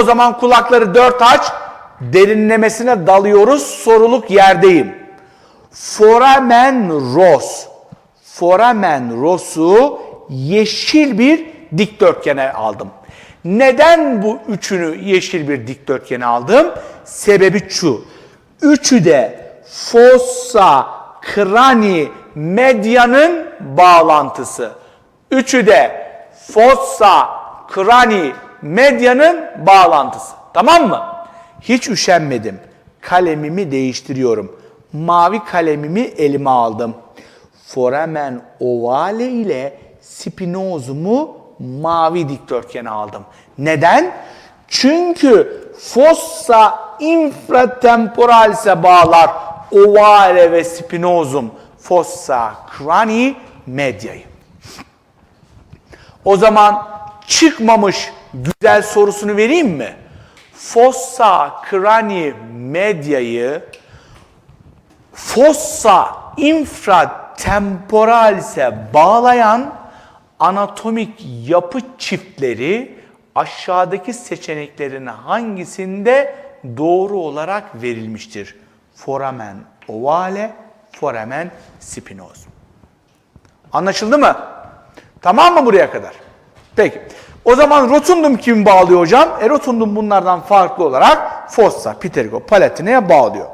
O zaman kulakları dört aç. Derinlemesine dalıyoruz. Soruluk yerdeyim. Foramen ros. Foramen rosu yeşil bir dikdörtgene aldım. Neden bu üçünü yeşil bir dikdörtgene aldım? Sebebi şu. Üçü de fossa krani medyanın bağlantısı. Üçü de fossa krani medyanın bağlantısı. Tamam mı? Hiç üşenmedim. Kalemimi değiştiriyorum. Mavi kalemimi elime aldım. Foramen ovale ile spinozumu mavi dikdörtgene aldım. Neden? Çünkü fossa infratemporalse bağlar ovale ve spinozum fossa crani media'yı. O zaman çıkmamış güzel sorusunu vereyim mi? Fossa crani media'yı fossa infratemporalse bağlayan anatomik yapı çiftleri aşağıdaki seçeneklerin hangisinde doğru olarak verilmiştir? Foramen ovale, foramen spinoz. Anlaşıldı mı? Tamam mı buraya kadar? Peki. O zaman rotundum kim bağlıyor hocam? E rotundum bunlardan farklı olarak fossa, ptergo, palatineye bağlıyor.